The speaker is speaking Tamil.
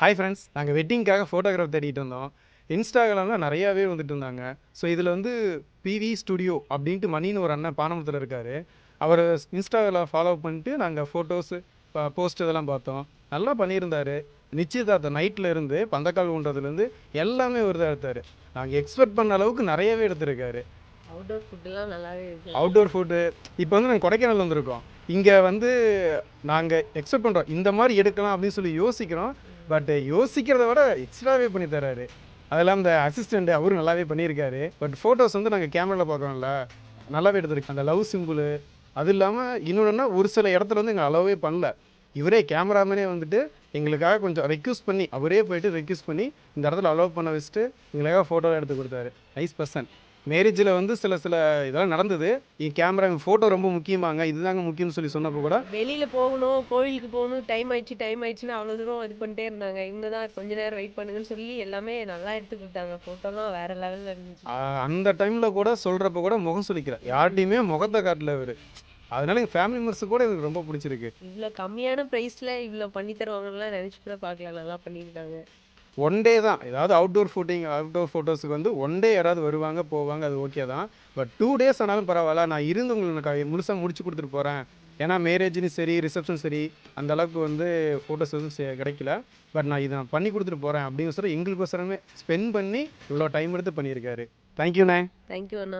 ஹாய் ஃப்ரெண்ட்ஸ் நாங்கள் வெட்டிங்க்காக ஃபோட்டோகிராஃப் தேடிட்டு இருந்தோம். இன்ஸ்டாகிராமில் நிறையாவே வந்துட்டு இருந்தாங்க. ஸோ இதில் வந்து பிவி ஸ்டுடியோ அப்படின்ட்டு மணின்னு ஒரு அண்ணன் பானமத்தில் இருக்கார். அவர் இன்ஸ்டாவில் ஃபாலோ பண்ணிட்டு நாங்கள் ஃபோட்டோஸு போஸ்ட் இதெல்லாம் பார்த்தோம். நல்லா பண்ணியிருந்தாரு. நிச்சயதார்த்தம் நைட்டில் இருந்து பந்தக்கால் ஊன்றதுலேருந்து எல்லாமே ஒரு தான் எடுத்தார். நாங்கள் எக்ஸ்பெக்ட் பண்ண அளவுக்கு நிறையவே எடுத்திருக்காரு. அவுட்டோர் ஃபுட்டுலாம் நல்லாவே இருக்கு. அவுட்டோர் ஃபுட்டு இப்போ வந்து நாங்கள் கொடைக்கானல் வந்திருக்கோம். இங்கே வந்து நாங்கள் எக்ஸ்பெக்ட் பண்ணுறோம் இந்த மாதிரி எடுக்கலாம் அப்படின்னு சொல்லி யோசிக்கிறோம். பட் யோசிக்கிறத விட எக்ஸ்ட்ராவே பண்ணி தராரு அதெல்லாம் இந்த அசிஸ்டண்ட் அவரும் நல்லாவே பண்ணியிருக்காரு. பட் ஃபோட்டோஸ் வந்து நாங்கள் கேமராவில் பார்க்குறோம்ல நல்லாவே எடுத்துருக்கோம் அந்த லவ் சிம்பிள் அது இல்லாமல் இன்னொன்னா ஒரு சில இடத்துல வந்து எங்கள் அளவே பண்ணல. இவரே கேமராமேனே வந்துட்டு எங்களுக்காக கொஞ்சம் ரெக்யூஸ் பண்ணி அவரே போயிட்டு ரெக்யூஸ் பண்ணி இந்த இடத்துல அலோவ் பண்ண வச்சுட்டு எங்களுக்காக ஃபோட்டோலாம் எடுத்து கொடுத்தாரு. நைஸ் பர்சன் மேரேஜில் வந்து சில சில இதெல்லாம் நடந்தது. என் கேமரா ஃபோட்டோ ரொம்ப முக்கியமாங்க. இதுதாங்க முக்கியம்னு சொல்லி சொன்னப்போ கூட. வெளியில போகணும் கோயிலுக்கு போகணும் டைம் ஆயிடுச்சு டைம் ஆயிடுச்சுன்னு அவ்வளோ தூரம் இது பண்ணிட்டே இருந்தாங்க. இவங்க தான் கொஞ்ச நேரம் வெயிட் பண்ணுங்கன்னு சொல்லி எல்லாமே நல்லா எடுத்து கொடுத்தாங்க. ஃபோட்டோலாம் வேற லெவலில் இருந்துச்சு. அந்த டைமில் கூட சொல்கிறப்ப கூட முகம் சொல்லிக்கிறேன் யார்ட்டையுமே முகத்தை காட்டல இவர். அதனால எங்கள் ஃபேமிலி மெம்பர்ஸு கூட எனக்கு ரொம்ப பிடிச்சிருக்கு. இவ்வளோ கம்மியான ப்ரைஸில் இவ்வளோ பண்ணி தருவாங்கலாம் நினச்சி கூட பார்க்கல. நல்லா பண்ணியிருக்காங்க ஒன் டே தான். ஏதாவது அவுட்டோர் ஃபுட்டிங் அவுட்டோர் ஃபோட்டோஸுக்கு வந்து ஒன் டே யாராவது வருவாங்க போவாங்க அது ஓகே தான். பட் டூ டேஸ் ஆனாலும் பரவாயில்ல. நான் இருந்து உங்களுக்கு முழுசாக முடிச்சு கொடுத்துட்டு போகிறேன் ஏன்னா மேரேஜ்னு சரி ரிசப்ஷன் சரி அந்த அளவுக்கு வந்து ஃபோட்டோஸ் எதுவும் கிடைக்கல. பட் நான் இதை நான் பண்ணி கொடுத்துட்டு போகிறேன் அப்படின்னு சொல்லி எங்களுக்கோசரமே ஸ்பெண்ட் பண்ணி இவ்வளோ டைம் எடுத்து பண்ணியிருக்காரு. தேங்க்யூண்ணே தேங்க்யூ அண்ணா.